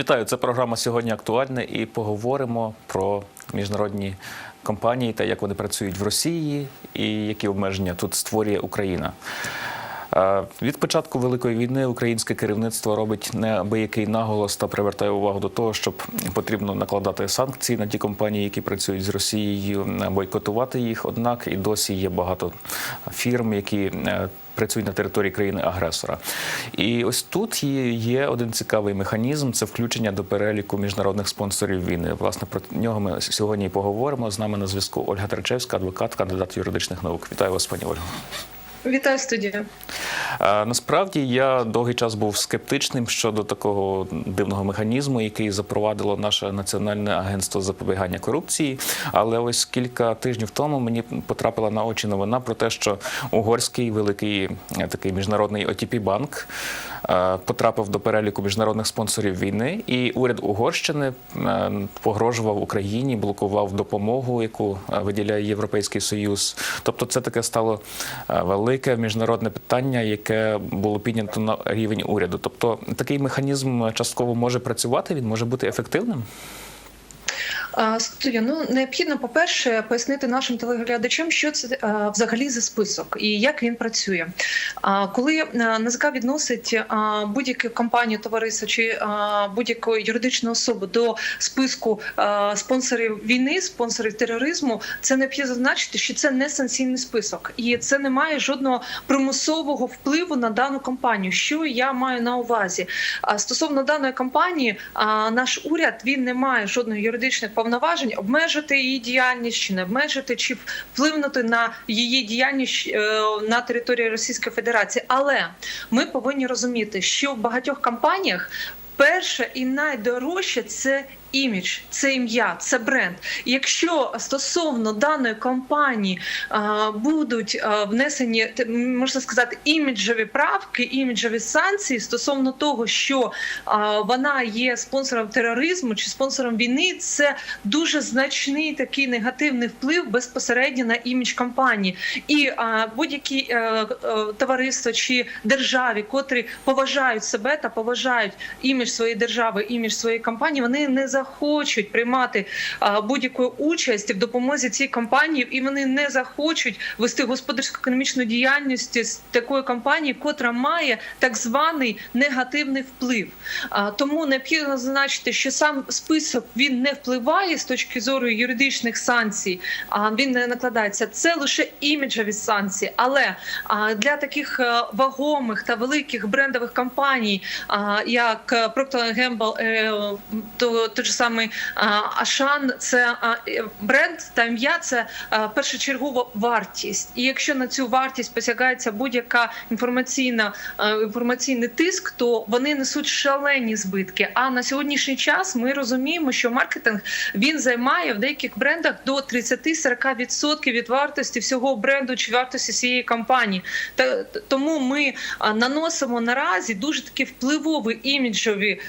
Вітаю, це програма сьогодні актуальна і поговоримо про міжнародні компанії та як вони працюють в Росії і які обмеження тут створює Україна. Е, Від початку великої війни українське керівництво робить неабиякий наголос та привертає увагу до того, щоб потрібно накладати санкції на ті компанії, які працюють з Росією, бойкотувати їх. Однак і досі є багато фірм, які е, працюють на території країни-агресора. І ось тут є, один цікавий механізм це включення до переліку міжнародних спонсорів війни. Власне, про нього ми сьогодні і поговоримо. З нами на зв'язку Ольга Трачевська, адвокат, кандидат юридичних наук. Вітаю вас, пані Ольго. Вітаю студію. Е, Насправді я довгий час був скептичним щодо такого дивного механізму, який запровадило наше національне агентство запобігання корупції. Але ось кілька тижнів тому мені потрапила на очі новина про те, що угорський великий е, такий міжнародний отп банк потрапив до переліку міжнародних спонсорів війни, і уряд Угорщини е, погрожував Україні, блокував допомогу, яку е, виділяє Європейський Союз. Тобто, це таке стало е, велике міжнародне питання, яке було піднято на рівень уряду. Тобто, такий механізм частково може працювати, він може бути ефективним. Студія, ну необхідно, по-перше, пояснити нашим телеглядачам, що це взагалі за список і як він працює. Коли НАЗК відносить будь-яку компанію, товариство чи будь-яку юридичну особу до списку спонсорів війни, спонсорів тероризму, це необхідно зазначити, що це не санкційний список, і це не має жодного примусового впливу на дану компанію. Що я маю на увазі? Стосовно даної компанії, наш уряд він не має жодної юридичних повноважень обмежити її діяльність чи не обмежити, чи впливнути на її діяльність е, на території Російської Федерації. Але ми повинні розуміти, що в багатьох компаніях перше і найдорожче це. Імідж, це ім'я, це бренд. Якщо стосовно даної компанії а, будуть а, внесені можна сказати іміджеві правки, іміджеві санкції стосовно того, що а, вона є спонсором тероризму чи спонсором війни, це дуже значний такий негативний вплив безпосередньо на імідж компанії. І будь-які е, е, товариства чи державі, котрі поважають себе та поважають імідж своєї держави, імідж своєї компанії, вони не захочуть приймати будь-яку участь в допомозі цій компанії, і вони не захочуть вести господарську економічну діяльність з такої компанії, котра має так званий негативний вплив. Тому необхідно зазначити, що сам список він не впливає з точки зору юридичних санкцій, а він не накладається. Це лише іміджеві санкції. Але для таких е, вагомих та великих брендових компаній, як е, Procter Gamble, же самий Ашан, це бренд та ім'я це першочергова вартість. І якщо на цю вартість посягається будь-яка інформаційна інформаційний тиск, то вони несуть шалені збитки. А на сьогоднішній час ми розуміємо, що маркетинг він займає в деяких брендах до 30-40% від вартості всього бренду чи вартості цієї компанії. Тому ми наносимо наразі дуже такі впливові іміджові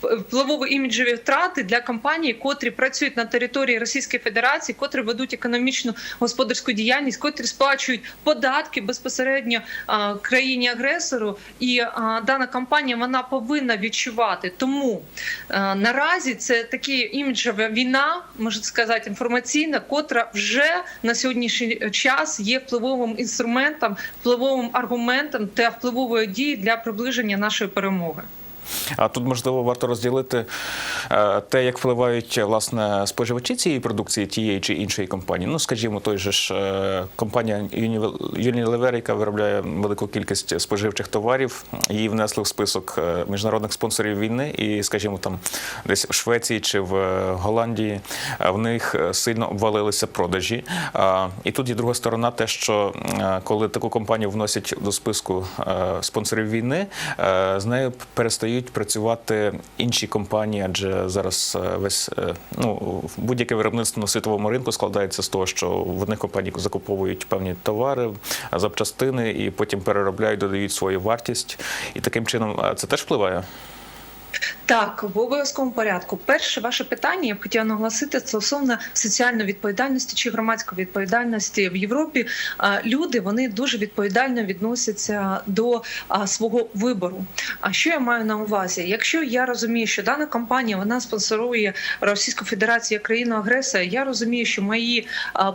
впливові іміджові втрати для компаній, котрі працюють на території Російської Федерації, котрі ведуть економічну господарську діяльність, котрі сплачують податки безпосередньо країні агресору, і дана компанія вона повинна відчувати. Тому наразі це такі іміджова війна, можна сказати, інформаційна, котра вже на сьогоднішній час є впливовим інструментом, впливовим аргументом та впливовою дією для приближення нашої перемоги. А тут можливо варто розділити е, те, як впливають власне споживачі цієї продукції тієї чи іншої компанії. Ну, скажімо, той же ж е, компанія Unilever, яка виробляє велику кількість споживчих товарів, її внесли в список е, міжнародних спонсорів війни, і, скажімо, там десь в Швеції чи в Голландії в них сильно обвалилися продажі. І тут є друга сторона, те, що коли таку компанію вносять до списку спонсорів війни, з нею перестають працювати інші компанії, адже зараз е, весь е, ну будь-яке виробництво на світовому ринку складається з того, що в одних компаній закуповують певні товари, запчастини і потім переробляють, додають свою вартість, і таким чином це теж впливає. Так, в обов'язковому порядку. Перше ваше питання я б хотіла наголосити стосовно соціальної відповідальності чи громадської відповідальності в Європі. Люди вони дуже відповідально відносяться до свого вибору. А що я маю на увазі? Якщо я розумію, що дана компанія вона спонсорує Російську Федерацію як країну агресора, я розумію, що мої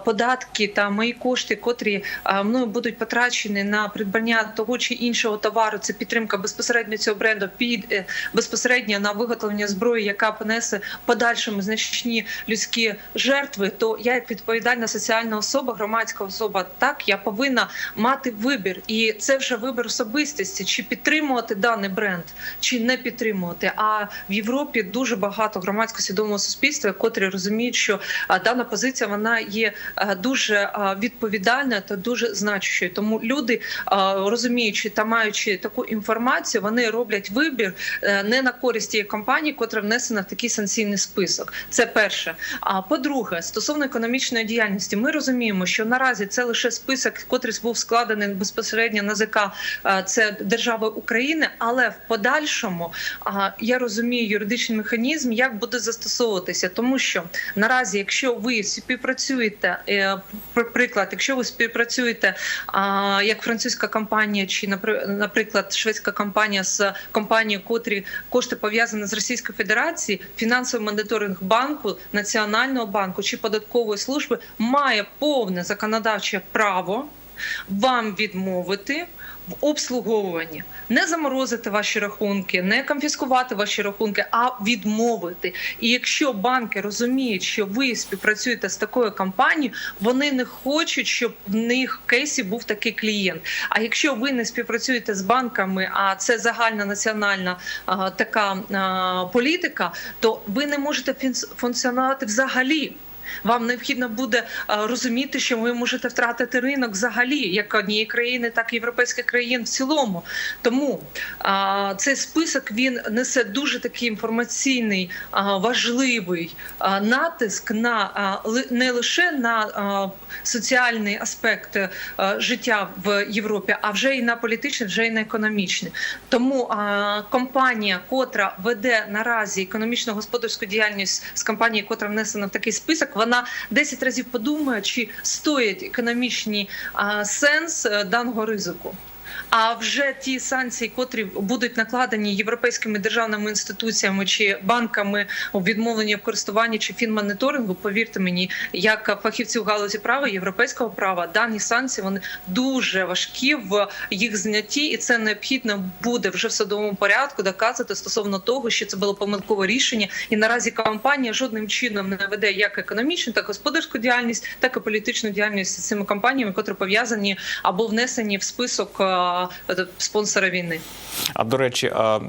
податки та мої кошти, котрі мною будуть потрачені на придбання того чи іншого товару, це підтримка безпосередньо цього бренду під е, безпосередньо на виготовлення зброї, яка понесе подальшими значні людські жертви, то я, як відповідальна соціальна особа, громадська особа, так я повинна мати вибір, і це вже вибір особистості, чи підтримувати даний бренд, чи не підтримувати. А в Європі дуже багато громадсько свідомого суспільства, котрі розуміють, що дана позиція вона є дуже а, відповідальною та дуже значущою. Тому люди, розуміючи та маючи таку інформацію, вони роблять вибір е, не на користь тієї компанії, котра внесена в такий санкційний список. Це перше. А по-друге, стосовно економічної діяльності, ми розуміємо, що наразі це лише список, котрий був складений безпосередньо на ЗК е, це держави України, але в подальшому я розумію юридичний механізм, як буде застосовуватися, тому що наразі, якщо ви співпрацюєте, е, приклад, якщо ви співпрацюєте як французька компанія, чи наприклад шведська компанія з компанією, котрі кошти пов'язані з Російською Федерацією, фінансовий моніторинг банку, національного банку чи податкової служби має повне законодавче право вам відмовити в обслуговуванні, не заморозити ваші рахунки, не конфіскувати ваші рахунки, а відмовити. І якщо банки розуміють, що ви співпрацюєте з такою компанією, вони не хочуть, щоб в них кейсі був такий клієнт. А якщо ви не співпрацюєте з банками, а це загальна національна а, така а, політика, то ви не можете функціонувати взагалі. Вам необхідно буде розуміти, що ви можете втратити ринок взагалі, як однієї країни, так і європейських країн в цілому. Тому а, цей список він несе дуже такий інформаційний, а, важливий натиск на не лише на соціальний аспект життя в Європі, а вже і на політичний, вже і на економічний. Тому компанія, котра веде наразі економічно-господарську діяльність з компанією, котра внесена в такий список, вона 10 разів подумає, чи стоїть економічний сенс е, даного ризику. А вже ті санкції, котрі будуть накладені європейськими державними інституціями чи банками у відмовленні в користуванні чи фінмоніторингу, повірте мені, як фахівці в галузі права, європейського права, дані санкції вони дуже важкі в їх знятті, і це необхідно буде вже в судовому порядку доказати стосовно того, що це було помилкове рішення. І наразі компанія жодним чином не веде як економічну, так і господарську діяльність, так і політичну діяльність з цими компаніями, котрі пов'язані або внесені в список е, спонсора війни. А до речі, а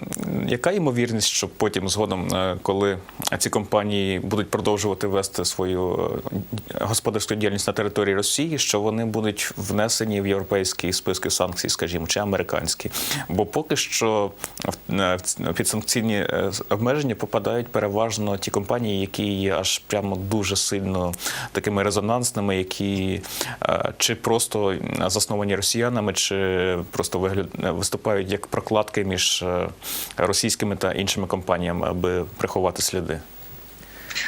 яка ймовірність, що потім згодом, е, коли ці компанії будуть продовжувати вести свою е, господарську діяльність на території Росії, що вони будуть внесені в європейські списки санкцій, скажімо, чи американські? Бо поки що в- в ц- під санкційні е, обмеження попадають переважно ті компанії, які є аж прямо дуже сильно такими резонансними, які чи просто засновані росіянами, чи просто вигляд виступають як прокладки між е, російськими та іншими компаніями, аби приховати сліди.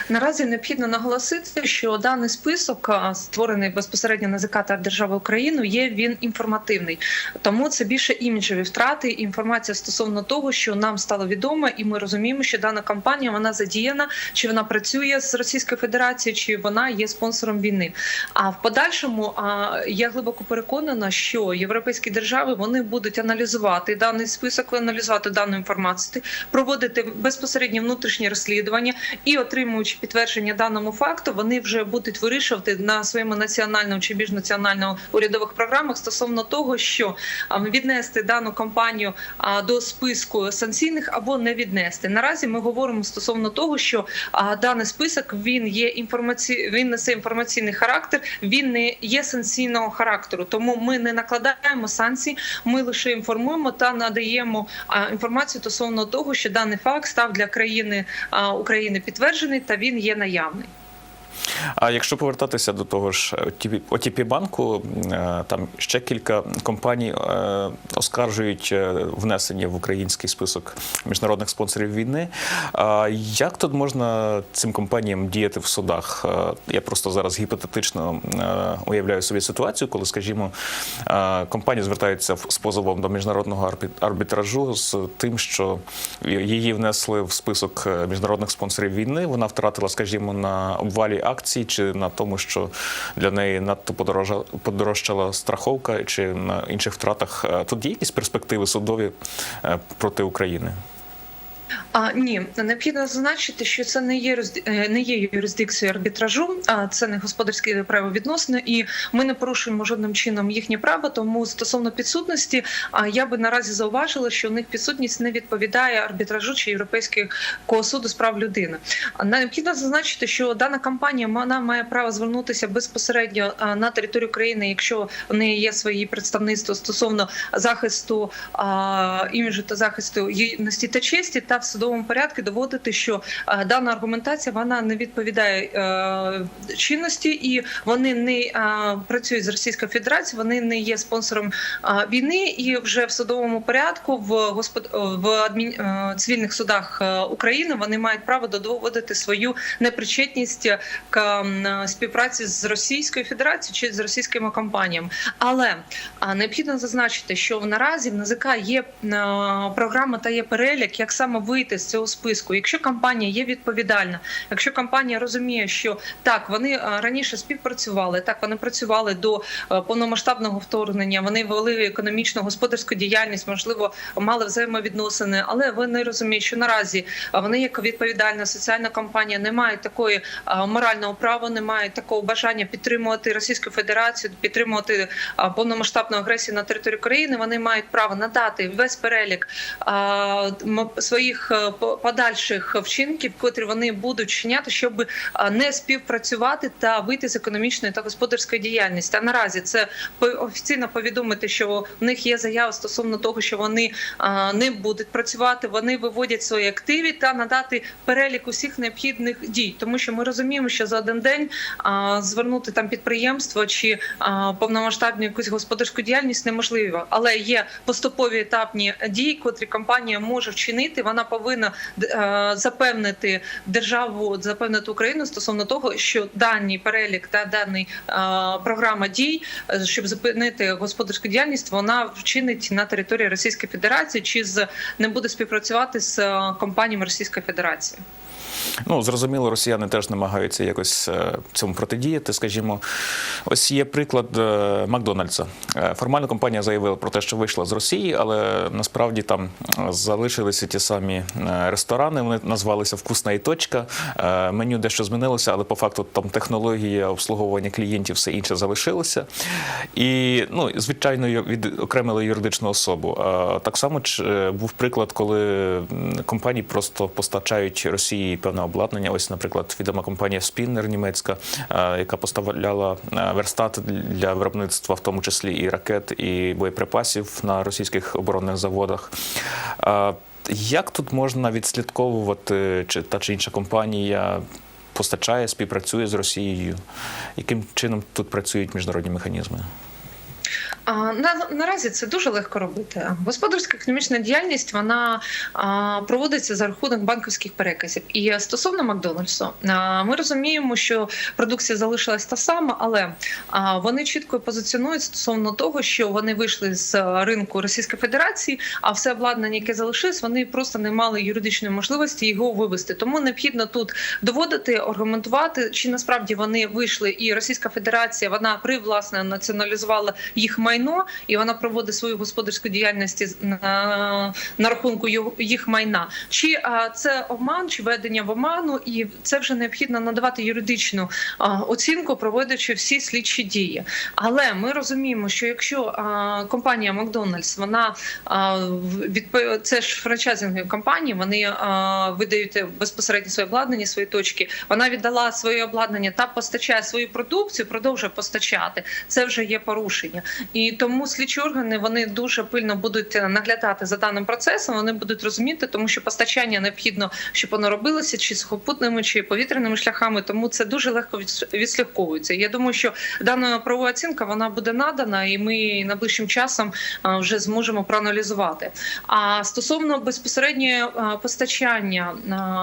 Наразі необхідно наголосити, що даний список, створений безпосередньо НАЗК та держави Україну, є він інформативний. Тому це більше іміджеві втрати. Інформація стосовно того, що нам стало відомо, і ми розуміємо, що дана компанія вона задіяна, чи вона працює з Російською Федерацією, чи вона є спонсором війни. А в подальшому я глибоко переконана, що європейські держави вони будуть аналізувати даний список, аналізувати дану інформацію, проводити безпосередньо внутрішні розслідування і отримуючи підтвердження даному факту, вони вже будуть вирішувати на своєму національному чи міжнаціональному урядових програмах стосовно того, що віднести дану компанію до списку санкційних або не віднести. Наразі ми говоримо стосовно того, що даний список він є інформаці... він несе інформаційний характер, він не є санкційного характеру. Тому ми не накладаємо санкції, ми лише інформуємо та надаємо інформацію стосовно того, що даний факт став для країни України підтверджений та він є наявний. А якщо повертатися до того ж OTP банку, е, там ще кілька компаній е, оскаржують е, внесення в український список міжнародних спонсорів війни. Як тут можна цим компаніям діяти в судах? Я просто зараз гіпотетично уявляю собі ситуацію, коли, скажімо, компанія звертається з позовом до міжнародного арбі- арбітражу з тим, що її внесли в список міжнародних спонсорів війни. Вона втратила, скажімо, на обвалі акцій чи на тому, що для неї надто подорожа- подорожчала страховка, чи на інших втратах. Е, Тут є якісь перспективи судові е, проти України? А ні, необхідно зазначити, що це не є е, не є юрисдикцією арбітражу, а це не господарські правовідносини, і ми не порушуємо жодним чином їхні права. Тому стосовно підсудності, я би наразі зауважила, що у них підсудність не відповідає арбітражу чи європейського суду з прав людини. Необхідно зазначити, що дана компанія вона має право звернутися безпосередньо на територію країни, якщо в неї є свої представництва стосовно захисту іміджу та захисту гідності та честі, та в судовому порядку доводити, що дана аргументація вона не відповідає е, чинності, і вони не працюють з Російською Федерацією, вони не є спонсором війни, і вже в судовому порядку в господ... в адмін... е, цивільних судах е, України вони мають право доводити свою непричетність к співпраці з Російською Федерацією чи з російськими компаніями. Але необхідно зазначити, що наразі в НАЗК є е, програма та є перелік, як саме вийти з цього списку. Якщо компанія є відповідальна, якщо компанія розуміє, що так вони е, раніше співпрацювали, так вони працювали до е, повномасштабного вторгнення, вони вели економічну господарську діяльність, можливо, мали взаємовідносини, але вони розуміють, що наразі е, вони як відповідальна соціальна компанія не мають такої морального права, не мають такого бажання підтримувати Російську Федерацію, підтримувати повномасштабну агресію на території країни. Вони мають право надати весь перелік своїх е, подальших вчинків, котрі вони будуть вчиняти, щоб е, не співпрацювати та вийти з економічної та господарської діяльності. А наразі це офіційно повідомити, що в них є заява стосовно того, що вони е, не будуть працювати, вони виводять свої активи та надати перелік усіх необхідних дій, тому що ми розуміємо, що за один день звернути там підприємство чи повномасштабну якусь господарську діяльність неможливо, але є поступові етапні дії, котрі компанія може вчинити. Вона повинна е, запевнити державу, запевнити Україну стосовно того, що даний перелік та даний е, програма дій, е, щоб зупинити господарську діяльність, вона вчинить на території Російської Федерації чи з не буде співпрацювати з компаніями Російської Федерації. Ну, зрозуміло, росіяни теж намагаються якось е, цьому протидіяти. Скажімо, ось є приклад е, Макдональдса. Е, Формально компанія заявила про те, що вийшла з Росії, але насправді там залишилися ті самі ресторани. Вони назвалися Вкусна і точка. Меню дещо змінилося, але по факту там технологія обслуговування клієнтів, все інше залишилося. І ну, звичайно, ю- відокремили юридичну особу. А Так само був приклад, коли компанії просто постачають Росії певне обладнання. Ось, наприклад, відома компанія Spinner німецька, е, яка поставляла е, верстати для виробництва, в тому числі і ракет, і боєприпасів на російських оборонних заводах. Як тут можна відслідковувати, чи та чи інша компанія постачає, співпрацює з Росією? Яким чином тут працюють міжнародні механізми? На, наразі це дуже легко робити. Господарська економічна діяльність вона проводиться за рахунок банківських переказів. І стосовно Макдональдсу, ми розуміємо, що продукція залишилась та сама, але вони чітко позиціонують стосовно того, що вони вийшли з ринку Російської Федерації, а все обладнання, яке залишилось, вони просто не мали юридичної можливості його вивести. Тому необхідно тут доводити, аргументувати, чи насправді вони вийшли, і Російська Федерація вона привласне націоналізувала їх майно, і вона проводить свою господарську діяльність на, на рахунку їх майна. Чи це обман, чи ведення в оману, і це вже необхідно надавати юридичну оцінку, проводячи всі слідчі дії. Але ми розуміємо, що якщо компанія Макдональдс, вона це ж франчайзингові компанії, вони видають безпосередньо своє обладнання, свої точки. Вона віддала своє обладнання та постачає свою продукцію, продовжує постачати. Це вже є порушення. І Тому слідчі органи вони дуже пильно будуть наглядати за даним процесом. Вони будуть розуміти, тому що постачання необхідно, щоб воно робилося чи сухопутними, чи повітряними шляхами. Тому це дуже легко відс- відслідковується. Я думаю, що дана правова оцінка вона буде надана, і ми найближчим часом вже зможемо проаналізувати. А стосовно безпосередньої а, постачання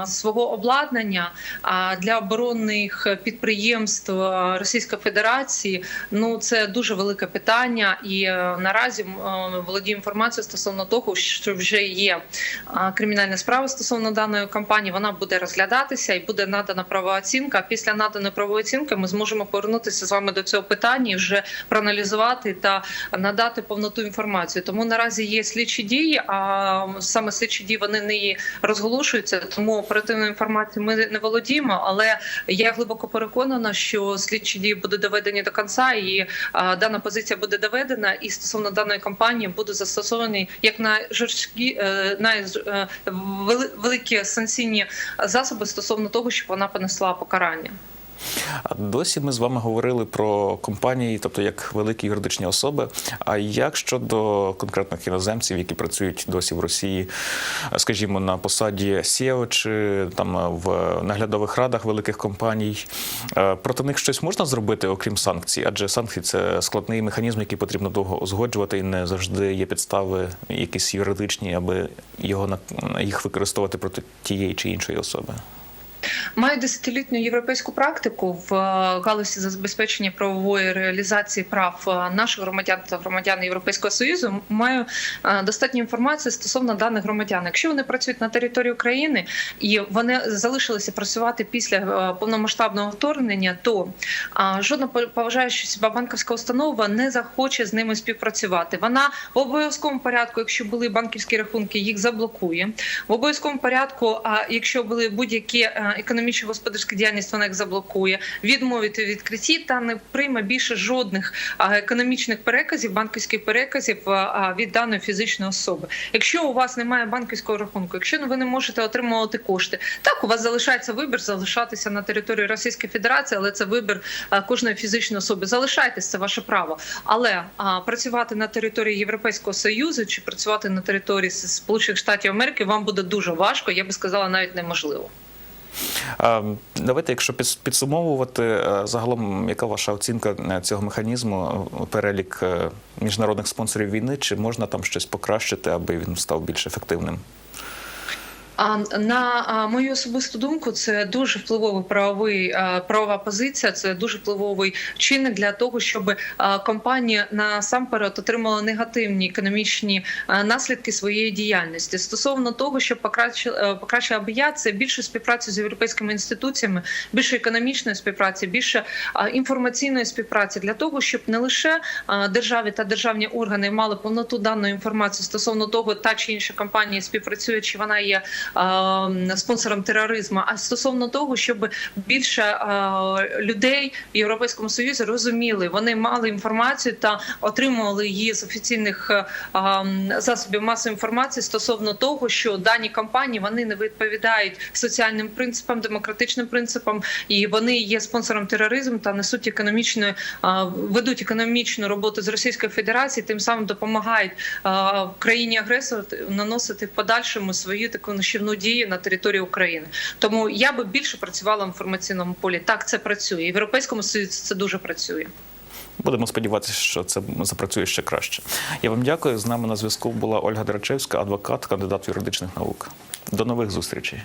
свого обладнання для оборонних підприємств Російської Федерації, ну це дуже велике питання, і е, наразі е, володію інформацією стосовно того, що вже є а, кримінальна справа стосовно даної компанії. Вона буде розглядатися і буде надана правова оцінка. Після наданої правової оцінки ми зможемо повернутися з вами до цього питання і вже проаналізувати та надати повноту інформацію. Тому наразі є слідчі дії, а саме слідчі дії вони не розголошуються. Тому оперативною інформацією ми не володіємо. Але я глибоко переконана, що слідчі дії будуть доведені до кінця, і дана позиція буде доведена. І стосовно даної кампанії буде застосовані як найжорсткі е, найвеликі санкційні засоби стосовно того, щоб вона понесла покарання. Досі ми з вами говорили про компанії, тобто як великі юридичні особи. А як щодо конкретних іноземців, які працюють досі в Росії, скажімо, на посаді SEO чи там в наглядових радах великих компаній, Е, проти них щось можна зробити, окрім санкцій? Адже санкції це складний механізм, який потрібно довго узгоджувати, і не завжди є підстави, якісь юридичні, аби його їх використовувати проти тієї чи іншої особи. Маю десятилітню європейську практику в е, галузі забезпечення правової реалізації прав е, наших громадян та громадян Європейського союзу. Маю е, достатньо інформації стосовно даних громадян. Якщо вони працюють на території України і вони залишилися працювати після повномасштабного вторгнення, то жодна поважаюча себе банківська установа не захоче з ними співпрацювати. Вона в обов'язковому порядку, якщо були банківські рахунки, їх заблокує. В обов'язковому порядку, а якщо були будь-які е, економічні господарські діяльність, вона їх заблокує, відмовить у відкритті та не прийме більше жодних економічних переказів, банківських переказів від даної фізичної особи. Якщо у вас немає банківського рахунку, якщо ви не можете отримувати кошти, так у вас залишається вибір залишатися на території Російської Федерації, але це вибір кожної фізичної особи. Залишайтесь, це ваше право. Але працювати на території Європейського союзу чи працювати на території Сполучених Штатів Америки вам буде дуже важко. Я би сказала, навіть неможливо. Давайте, якщо під- підсумовувати, е, загалом, яка ваша оцінка е, цього механізму, е, перелік міжнародних спонсорів війни, чи можна там щось покращити, аби він став більш ефективним? На мою особисту думку, це дуже впливовий правовий правова позиція. Це дуже впливовий чинник для того, щоб компанія насамперед отримала негативні економічні наслідки своєї діяльності. Стосовно того, щоб покращила покращила аби я, це більше співпраці з європейськими інституціями, більше економічної співпраці, більше інформаційної співпраці для того, щоб не лише державі та державні органи мали повноту даної інформації стосовно того, та чи інша компанія співпрацює, чи вона є е, спонсором тероризму, а стосовно того, щоб більше е, людей в Європейському Союзі розуміли, вони мали інформацію та отримували її з офіційних е, засобів масової інформації стосовно того, що дані компанії вони не відповідають соціальним принципам, демократичним принципам, і вони є спонсором тероризму та несуть економічну е, ведуть економічну роботу з Російською Федерацією, тим самим допомагають країні агресору наносити в подальшому свою таку нищівну дію на території України. Тому я би більше працювала в інформаційному полі. Так це працює. В європейському союзі це дуже працює. Будемо сподіватися, що це запрацює ще краще. Я вам дякую. З нами на зв'язку була Ольга Дерачевська, адвокат, кандидат юридичних наук. До нових зустрічей.